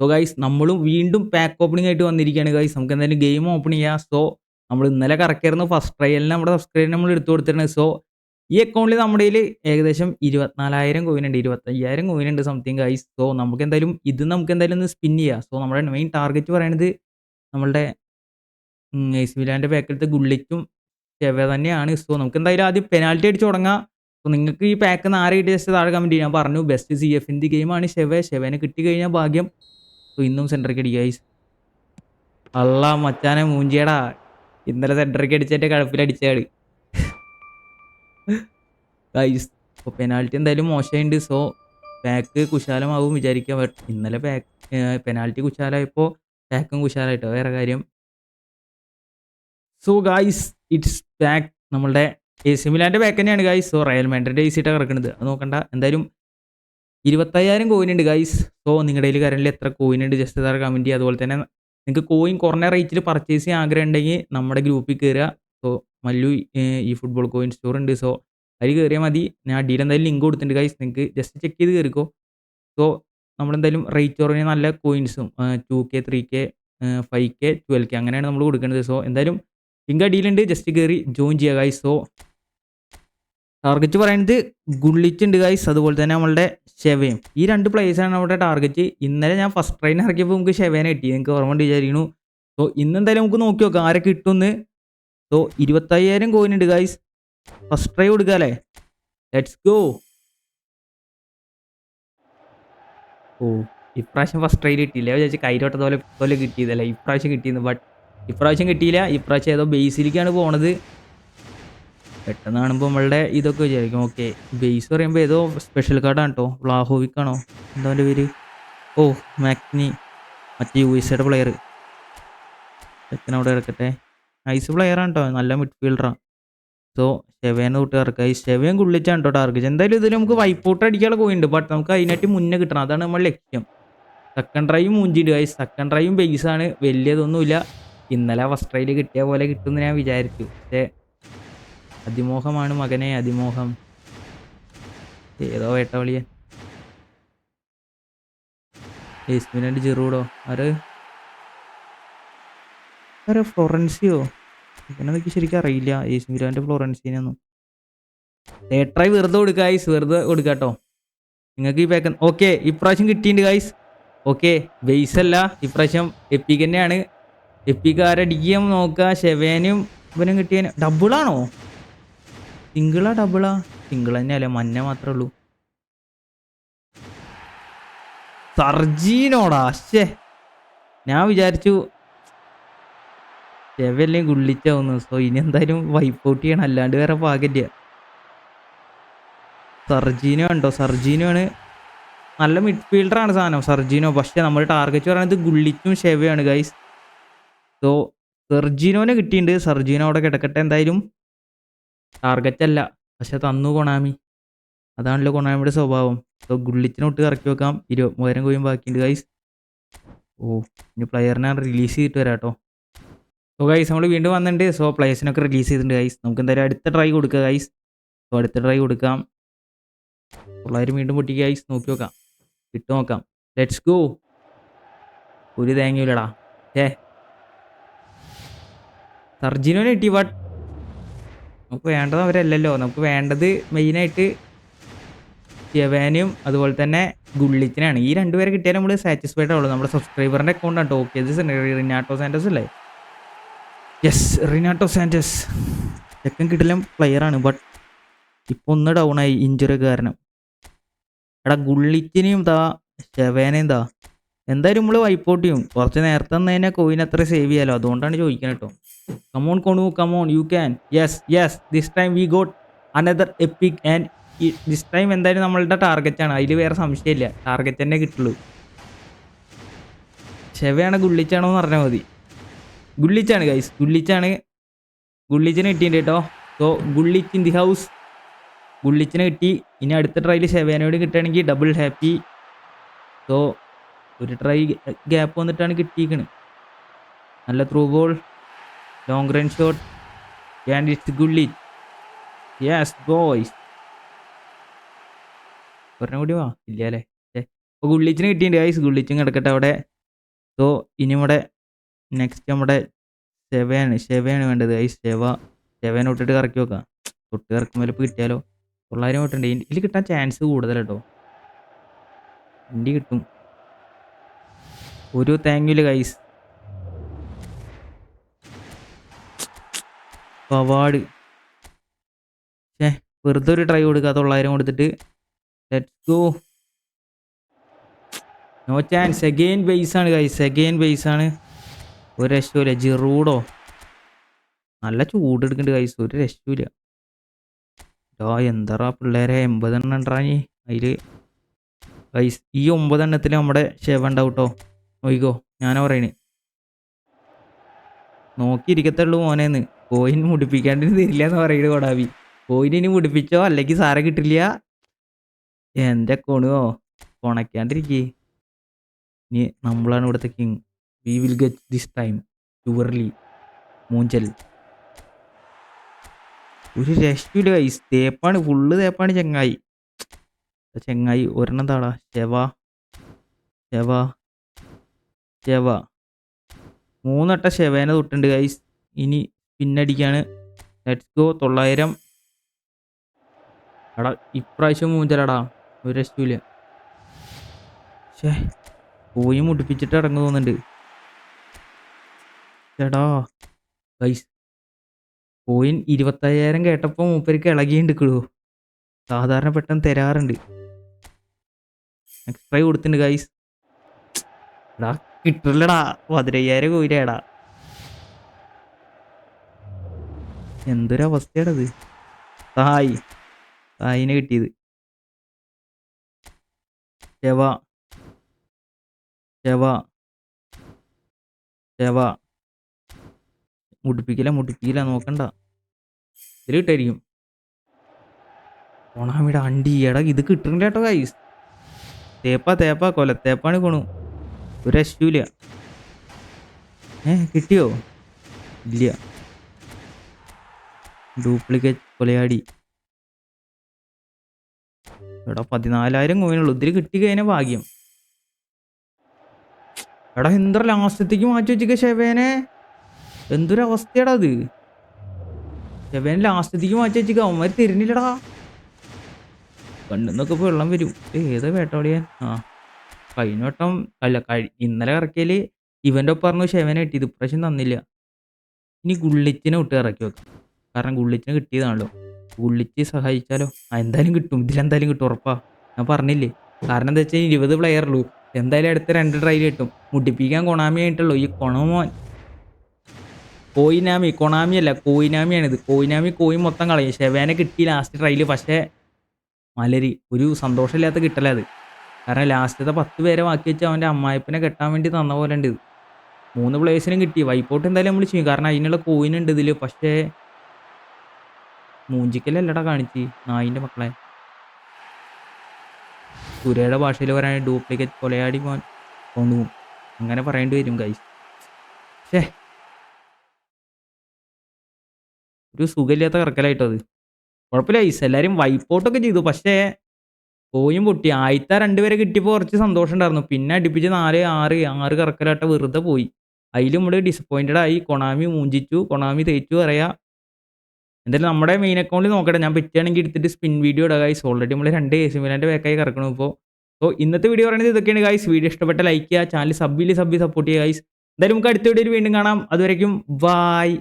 So guys നമ്മളും വീണ്ടും pack opening ആയിട്ട് വന്നിരിക്കുകയാണ് ഗൈസ് നമുക്ക് എന്തായാലും ഗെയിം ഓപ്പൺ ചെയ്യാം. സോ നമ്മൾ ഇന്നലെ കറക്കായിരുന്നു ഫസ്റ്റ് ട്രയലിന് നമ്മുടെ സബ്സ്ക്രൈബ് നമ്മൾ എടുത്തു കൊടുത്തിട്ടുണ്ട് സോ ഈ അക്കൗണ്ടിൽ നമ്മുടെ കയ്യിൽ ഏകദേശം ഇരുപത്തിനാലായിരം കോയിൻ ഉണ്ട്. ഇരുപത്തയ്യായിരം കോയിൻ ഉണ്ട് സംതിങ് ഗൈസ് സോ നമുക്ക് എന്തായാലും ഇത് നമുക്ക് എന്തായാലും ഒന്ന് സ്പിൻ ചെയ്യാം. സോ നമ്മുടെ മെയിൻ ടാർഗറ്റ് പറയുന്നത് നമ്മളുടെ എസ് മിലാന്റെ ബാക്കിലത്തെ ഗുള്ളിക്കും ചെവ തന്നെയാണ്. സോ നമുക്ക് എന്തായാലും ആദ്യം പെനാൽറ്റി അടിച്ച് തുടങ്ങാം. അപ്പോൾ നിങ്ങൾക്ക് ഈ പാക്ക് ആരെ കിട്ടിയ ജസ്റ്റ് താഴെ കമന്റ് ചെയ്യാം. പറഞ്ഞു ബെസ്റ്റ് സി എഫിന്റെ ഗെയിമാണ് ഷെവ ഷെവനെ കിട്ടി കഴിഞ്ഞാൽ ഭാഗ്യം സോ ഇന്നും സെന്ററിക്ക് അടിക്കുക ഗൈസ് അല്ല മച്ചാനെ മൂഞ്ചിയടാ. ഇന്നലെ സെന്ററിക്ക് അടിച്ചിട്ട് കഴപ്പിലടിച്ചാട് ഗൈസ് അപ്പോൾ പെനാൽറ്റി എന്തായാലും മോശമുണ്ട് സോ പാക്ക് കുശാലമാവും ബട്ട് ഇന്നലെ പാക്ക് പെനാൽറ്റി കുശാലമായപ്പോൾ പാക്കും കുശാലായിട്ടോ? വേറെ കാര്യം. സോ ഗായ്സ് ഇറ്റ്സ് ബാക്ക് നമ്മളുടെ എ സി മിലാന്റെ ബാക്ക് തന്നെയാണ് guys so Real Madrid A സിട്ടാണ് കിടക്കുന്നത് അത് നോക്കണ്ട. എന്തായാലും ഇരുപത്തയ്യായിരം കോയിൻ ഉണ്ട് ഗൈസ് സോ നിങ്ങളുടെ കയ്യിൽ കറണ്ടിൽ എത്ര കോയിൻ ഉണ്ട്? ജസ്റ്റ് താഴെ കമന്റ് ചെയ്യുക. അതുപോലെ തന്നെ നിങ്ങൾക്ക് കോയിൻ കുറഞ്ഞ റേറ്റിൽ പർച്ചേസ് ചെയ്യാൻ ആഗ്രഹം ഉണ്ടെങ്കിൽ നമ്മുടെ ഗ്രൂപ്പിൽ കയറുക സോ മല്ലു ഈ ഫുട്ബോൾ കോയിൻ സ്റ്റോർ ഉണ്ട്. സോ അതിൽ കയറിയാൽ മതി. ഞാൻ അടിയിൽ എന്തായാലും ലിങ്ക് കൊടുത്തിട്ടുണ്ട് ഗൈസ് നിങ്ങൾക്ക് ജസ്റ്റ് ചെക്ക് ചെയ്ത് കയറിക്കോ സോ നമ്മളെന്തായാലും റേറ്റ് കുറഞ്ഞ നല്ല കോയിൻസും two K three K five K twelve K അങ്ങനെയാണ് നമ്മൾ കൊടുക്കേണ്ടത് സോ എന്തായാലും ലിങ്ക് അടിയിലുണ്ട്. ജസ്റ്റ് കയറി ജോയിൻ ചെയ്യുക ഗൈസ് സോ ടാർഗറ്റ് പറയുന്നത് ഗുള്ളിച്ച് ഉണ്ട് ഗൈസ് അതുപോലെ തന്നെ നമ്മളുടെ ഷെവയും. ഈ രണ്ട് പ്ലേയേഴ്സാണ് നമ്മുടെ ടാർഗറ്റ് ഇന്നലെ ഞാൻ ഫസ്റ്റ് ട്രെയിൻ ഇറക്കിയപ്പോൾ നമുക്ക് ഷെവേനെ കിട്ടി. നിങ്ങൾക്ക് ഓർമ്മ ഉണ്ട് വിചാരിക്കുന്നു സോ ഇന്ന് എന്തായാലും നമുക്ക് നോക്കി നോക്കാം. ആരെ കിട്ടുമെന്ന് സോ ഇരുപത്തയ്യായിരം കോയിൻ ഉണ്ട് ഗൈസ് ഫസ്റ്റ് ട്രൈ കൊടുക്കുക അല്ലേ? ലെറ്റ്സ് ഗോ ഓ ഇപ്രാവശ്യം ഫസ്റ്റ് ട്രൈ കിട്ടിയില്ല. വിചാരിച്ചു കൈരോട്ട പോലെ പോലെ കിട്ടിയതല്ല? ഇപ്രാവശ്യം കിട്ടിയെന്ന്. ബട്ട് ഇപ്രാവശ്യം കിട്ടിയില്ല. ഇപ്രാവശ്യം ഏതോ ബേസിലേക്കാണ് പോണത്. പെട്ടെന്ന് കാണുമ്പോൾ നമ്മളുടെ ഇതൊക്കെ വിചാരിക്കും. ഓക്കെ ബേസ് പറയുമ്പോൾ ഏതോ സ്പെഷ്യൽ കാർഡാണ് കേട്ടോ വ്ലാഹോവിക്കാണോ എന്താ എന്റെ പേര്? ഓ മാക്നി മറ്റേ യു എസ് എയുടെ പ്ലെയർ ചെക്കൻ അവിടെ ഇറക്കട്ടെ നൈസ് പ്ലെയറാണ് കേട്ടോ നല്ല മിഡ്ഫീൽഡറാണ് സോ ഷെവേനെ തൊട്ട് ഇറക്കുക. ഈ ഷെവയും കുള്ളിച്ചാണ് കേട്ടോ ടാർഗറ്റ് എന്തായാലും ഇതിൽ നമുക്ക് വൈപ്പോട്ട് അടിക്കാനുള്ള പോയിണ്ട് ബട്ട് നമുക്ക് അതിനായിട്ട് മുന്നേ കിട്ടണം. അതാണ് നമ്മുടെ ലക്ഷ്യം. സെക്കൻഡ് ഡ്രൈവ് മൂഞ്ചിട്ട് ഗൈസ് സെക്കൻഡ് ഡ്രൈവും ബേസാണ് വലിയതൊന്നുമില്ല. ഇന്നലെ ഫസ്റ്റ് ട്രൈയിൽ കിട്ടിയ പോലെ കിട്ടുമെന്ന് ഞാൻ വിചാരിച്ചു. പക്ഷേ അതിമോഹമാണ് മകനെ അതിമോഹം. ഏതോ വേട്ടവളിയൻ. ഏസ്മിനായിട്ട് ചെറുകൂടോ ആര്? ആരോ ഫ്ലോറൻസിയോ? എനിക്ക് ശരിക്കും അറിയില്ല. ഏസ്മിരാന്റെ ഫ്ലോറൻസിനൊന്നും. ട്രൈ വെറുതെ കൊടുക്കുക ഗൈസ് വെറുതെ കൊടുക്കുക കേട്ടോ. നിങ്ങൾക്ക് ഈ പാക്ക് ഓക്കെ ഇപ്രാവശ്യം കിട്ടിയിട്ടുണ്ട് ഗൈസ് ഓക്കെ ബേസ് അല്ല. ഇപ്രാവശ്യം എപ്പിക്ക് തന്നെയാണ്. എപ്പിക്ക് ആരടിക്കും നോക്കുക ശെവേനും ഇവനും കിട്ടിയ ഡബിളാണോ സിംഗിളാ ഡബിളാ സിംഗിൾ തന്നെയല്ലേ മഞ്ഞ മാത്രമേ ഉള്ളൂ. സർജീനോടാ ശേ ഞാൻ വിചാരിച്ചു ചെവല്ലേ ഗുള്ളിച്ചാവുന്നു. സോ ഇനി എന്തായാലും വൈപ്പ് ഔട്ട് ചെയ്യണം. അല്ലാണ്ട് വേറെ പാകില്ല സർജീനോ ഉണ്ടോ? സർജീനോ ആണ് നല്ല മിഡ്ഫീൽഡറാണ് സാധനം സർജീനോ. പക്ഷേ നമ്മുടെ ടാർഗറ്റ് പറയുന്നത് ഗുള്ളിച്ചും ഷെവയാണ് ഗൈസ് സോ സെർജീനോനെ കിട്ടിയിട്ടുണ്ട്. സർജീനോ അവിടെ കിടക്കട്ടെ എന്തായാലും. ടാർഗറ്റ് അല്ല. പക്ഷെ തന്നു കൊണാമി. അതാണല്ലോ കൊണാമിയുടെ സ്വഭാവം. സോ ഗുള്ളിച്ചിനൊട്ട് കറക്കി വെക്കാം. ഇരുപത് മൂവായിരം കോയും ബാക്കിയുണ്ട് ഗൈസ് ഓ ഇനി പ്ലെയറിനെ റിലീസ് ചെയ്തിട്ട് വരാം കേട്ടോ സോ ഗൈസ് നമ്മൾ വീണ്ടും വന്നിട്ടുണ്ട് സോ പ്ലേയേഴ്സിനൊക്കെ റിലീസ് ചെയ്തിട്ടുണ്ട് ഗൈസ് നമുക്ക് എന്തായാലും അടുത്ത ട്രൈ കൊടുക്കുക ഗൈസ് സോ അടുത്ത ട്രൈ കൊടുക്കാം. തൊള്ളായിരം വീണ്ടും പൊട്ടിക്കുക ഗൈസ് നോക്കി നോക്കാം. ഇട്ട് നോക്കാം. ലെറ്റ്സ് ഗോ ഒരു തേങ്ങയില്ലടാ ഏ സർജിനോനെ കിട്ടി ബട്ട് നമുക്ക് വേണ്ടത് അവരല്ലല്ലോ. നമുക്ക് വേണ്ടത് മെയിനായിട്ട് യവാനും അതുപോലെ തന്നെ ഗുള്ളിച്ചിനാണ് ഈ രണ്ടുപേരെ കിട്ടിയാൽ നമ്മൾ സാറ്റിസ്ഫൈഡ് ആവുള്ളൂ. നമ്മുടെ സബ്സ്ക്രൈബറിന്റെ അക്കൗണ്ട് ആണ്. ടോക്കിയത് റിനാട്ടോ സാൻഡസ് അല്ലേ? Yes Renato Sanches. ചെക്കൻ പ്ലെയർ പ്ലെയറാണ് ബട്ട് ഇപ്പോൾ ഒന്ന് ഡൗൺ ആയി. ഇഞ്ചുറി കാരണം. എടാ ഗുള്ളിച്ചിനെയും താ ഷെവേനയും താ എന്തായാലും നമ്മൾ വൈപ്പ് ചെയ്യും. കുറച്ച് നേരത്തെ തന്നെ തന്നെ കോയിൻ അത്ര സേവ് ചെയ്യാലോ? അതുകൊണ്ടാണ് ചോദിക്കുന്നത് കേട്ടോ come on കൊണു come on you can yes yes this time we got another epic and this time എന്തായാലും നമ്മളുടെ ആണ്. അതിൽ വേറെ സംശയമില്ല. ടാർഗറ്റ് തന്നെ കിട്ടുള്ളൂ. ചെവയാണ് ഗുള്ളിച്ചാണോ എന്ന് പറഞ്ഞാൽ മതി. ഗുള്ളിച്ചാണ് ഗൈസ് ഗുള്ളിച്ചാണ്. ഗുള്ളിച്ചിന് കിട്ടിയിട്ടുണ്ട് കേട്ടോ സോ ഗുള്ളിച്ച് ഇൻ ദി ഹൗസ് ഗുള്ളിച്ചിന് കിട്ടി. ഇനി അടുത്ത ട്രൈയിൽ ശവേനോട് കിട്ടുകയാണെങ്കിൽ ഡബിൾ ഹാപ്പി സോ ഒരു ട്രൈ ഗ്യാപ്പ് വന്നിട്ടാണ് കിട്ടിയിരിക്കുന്നത് നല്ല through ball long run shot and it's ഗുള്ളി. Yes boys ഒരെണ്ണം കൂടി വാ ഇല്ല അല്ലേ? അപ്പോൾ ഗുള്ളിച്ചിന് കിട്ടിയിട്ടുണ്ട് ഗൈസ് ഗുള്ളിച്ചും കിടക്കട്ടെ അവിടെ. സോ ഇനി ഇവിടെ നെക്സ്റ്റ് നമ്മുടെ ഷെവയാണ് ഷെവയാണ് വേണ്ടത് ഗൈസ് ഷെവ ഷെവേനെ ഇട്ടിട്ട് കറക്കി വെക്കാം. തൊട്ട് കറക്കുമ്പോൾ ഇപ്പോൾ കിട്ടിയാലോ? തൊള്ളായിരം വിട്ടുണ്ട് ഇതിൽ കിട്ടാൻ ചാൻസ് കൂടുതൽ കേട്ടോ വണ്ടി കിട്ടും. ഒരു താങ്ക്യൂൽ ഗൈസ് പവാട് ഛേ വെറുതെ ഒരു ട്രൈ കൊടുക്കുക തൊള്ളായിരം കൊടുത്തിട്ട്. Let's go no chance again base ആണ് ഗൈസ് അഗെയിൻ ബേസ് ആണ്. ഒരു രക്ഷമില്ല ജിറൂഡോ. നല്ല ചൂട് എടുക്കുന്നുണ്ട് ഗൈസ് ഒരു രക്ഷമില്ല ഡോ എന്താ പിള്ളേരെ? എൺപതെണ്ണം നീ? അതിൽ ഗൈസ് ഈ ഒമ്പതെണ്ണത്തിൽ നമ്മുടെ ഷെവ ഉണ്ടാവും കേട്ടോ നോയിക്കോ ഞാനാ പറയണേ. നോക്കിയിരിക്കത്തുള്ളൂ മോനേന്ന്. കോയിൻ മുടിപ്പിക്കാണ്ട് തരില്ല എന്ന് പറയുന്നത് കൊടാവി. കോയിൻ ഇനി മുടിപ്പിച്ചോ അല്ലെങ്കിൽ സാറെ കിട്ടില്ല? എന്റെ കൊണുവോ കൊണക്കാണ്ടിരിക്കേ ഇനി നമ്മളാണ് ഇവിടുത്തെ king we will get this time surely മൂഞ്ചൽ. ഒരു രക്ഷയില്ല ഈ തേപ്പാണ് ഫുള്ള് തേപ്പാണ് ചെങ്ങായി. ചെങ്ങായി ഒരെണ്ണം താടാ. ചെവാ ചെവ ചെവ മൂന്നട്ട ശവേനെ തൊട്ടുണ്ട് ഗൈസ് ഇനി പിന്നടിക്കാണ്. ലെറ്റ്സ് ഗോ തൊള്ളായിരം. എടാ ഇപ്രാവശ്യം മൂഞ്ചലടാ. ഒരു രക്ഷയില്ല ഷേ പോയി മുടിപ്പിച്ചിട്ട് ഇറങ്ങു തോന്നുന്നുണ്ട്. ചേടാ ഗൈസ് കോയിൻ ഇരുപത്തയ്യായിരം കേട്ടപ്പോൾ മൂപ്പരിക്ക് ഇളകിയുണ്ട് കിടൂ സാധാരണ പെട്ടെന്ന് തരാറുണ്ട്. എക്സ്ട്രൈ കൊടുത്തിട്ടുണ്ട് ഗൈസ് എടാ കിട്ടില്ലടാ പതിനയ്യായിരം കോയിലേടാ എന്തൊരവസ്ഥയാണത്? തായ് തായിനെ കിട്ടിയത്. ചെവ ചെവ ചെവ മുടിപ്പിക്കില്ല മുടിപ്പിക്കില്ല നോക്കണ്ട. ഇതിൽ കിട്ടായിരിക്കും. ഓണാമിയുടെ അണ്ടി എടാ ഇത് കിട്ടുന്നില്ല കേട്ടോ കൈസ് തേപ്പ തേപ്പ കൊലത്തേപ്പാണ് കൊണു ഒരു രക്ഷയില്ല ഏ കിട്ടിയോ? ഇല്ല. ഡ്യൂപ്ലിക്കേറ്റ് കൊലയാടി. എടാ പതിനാലായിരം കോയിനുള്ളൂ ഇതിൽ കിട്ടി കഴിഞ്ഞാൽ ഭാഗ്യം. എടാ എന്തൊരു ലാസ്റ്റത്തേക്ക് മാറ്റി വെച്ചിക്ക ഷെവേനെ? എന്തൊരു അവസ്ഥയാടാ അത്? ഷെവേൻ ലാസ്റ്റത്തേക്ക് മാറ്റി വെച്ചിക്ക അവന്മാർ തരുന്നില്ലടാ കണ്ണിന്നൊക്കെ വെള്ളം വരും. ഏതാ വേട്ടോടിയാൻ ആ. കഴിഞ്ഞ വട്ടം അല്ല കഴി ഇന്നലെ ഇറക്കിയാൽ ഇവന്റെ ഒപ്പം പറഞ്ഞു ഷെവനെ കിട്ടിയത് ഇപ്രാവശ്യം തന്നില്ല. ഇനി ഗുള്ളിച്ചിനെ വിട്ട് ഇറക്കി വെക്കും. കാരണം ഗുള്ളിച്ചിനെ കിട്ടിയതാണല്ലോ. ഗുള്ളിച്ച് സഹായിച്ചാലോ? ആ എന്തായാലും കിട്ടും. ഇതിലെന്തായാലും കിട്ടും ഉറപ്പാ. ഞാൻ പറഞ്ഞില്ലേ? കാരണം എന്താ വെച്ചാൽ ഇരുപത് പ്ലെയർ ഉള്ളൂ. എന്തായാലും അടുത്ത രണ്ട് ഡ്രൈവ് കിട്ടും. മുട്ടിപ്പിക്കാൻ കൊണാമി ആയിട്ടുള്ളൂ ഈ കൊണമോൻ കോയിനാമി കൊണാമി അല്ല കോയിനാമിയാണിത്. കോയിനാമി കോയി മൊത്തം കളയും. ഷെവേനെ കിട്ടി ലാസ്റ്റ് ട്രൈയിൽ പക്ഷേ മലരി ഒരു സന്തോഷമില്ലാത്ത കിട്ടലേ അത്. കാരണം ലാസ്റ്റത്തെ പത്ത് പേരെ ബാക്കി വെച്ച് അവന്റെ അമ്മായിപ്പനെ കെട്ടാൻ വേണ്ടി തന്ന പോലെ ഉണ്ട് ഇത്. മൂന്ന് പ്ലേയേഴ്സിനും കിട്ടി. വൈപ്പോട്ട് എന്തായാലും നമ്മൾ ചെയ്യും. കാരണം അതിനുള്ള കോയിൻ ഉണ്ട് ഇതിൽ പക്ഷേ മൂഞ്ചിക്കലല്ലടാ കാണിച്ച്. നായിന്റെ മക്കളെ. സുരയുടെ ഭാഷയിൽ പറയാൻ ഡ്യൂപ്ലിക്കേറ്റ് കൊലയാടി പോകാൻ കൊണ്ടുപോകും അങ്ങനെ പറയേണ്ടി വരും കൈ ഷേ ഒരു സുഖമില്ലാത്ത കറക്കലായിട്ടോ അത്. കുഴപ്പമില്ല ഐസ് എല്ലാവരും വൈപ്പോട്ടൊക്കെ ചെയ്തു. പക്ഷേ കോയും പൊട്ടി. ആദ്യത്തെ രണ്ടുപേരെ കിട്ടിയപ്പോൾ കുറച്ച് സന്തോഷം ഉണ്ടായിരുന്നു പിന്നെ അടുപ്പിച്ച് നാല് ആറ് ആറ് കറക്കലാട്ട വെറുതെ പോയി. അതിൽ നമ്മൾ ഡിസപ്പോയിന്റഡ് ആയി. കൊണാമി മൂഞ്ചിച്ചു. കൊണാമി തേച്ചു പറയാ എന്തായാലും നമ്മുടെ മെയിൻ അക്കൗണ്ടിൽ നോക്കട്ടെ. ഞാൻ പറ്റുകയാണെങ്കിൽ എടുത്തിട്ട് സ്പിൻ വീഡിയോ ഇടുക ഗൈസ് ഓൾറെഡി നമ്മൾ രണ്ട് എ സി മിലാന്റെ ബാക്കായി കറക്കണം ഇപ്പോൾ അപ്പോൾ ഇന്നത്തെ വീഡിയോ പറയുന്നത് ഇതൊക്കെയാണ് ഗൈസ് വീഡിയോ ഇഷ്ടപ്പെട്ട ലൈക്ക് ചെയ്യുക. ചാനൽ സബ്ബിൽ സബ്ബി സപ്പോർട്ട് ചെയ്യുക ഗൈസ് എന്തായാലും നമുക്ക് അടുത്ത വീഡിയോയിൽ വീണ്ടും കാണാം. അതുവരേക്കും ബായ്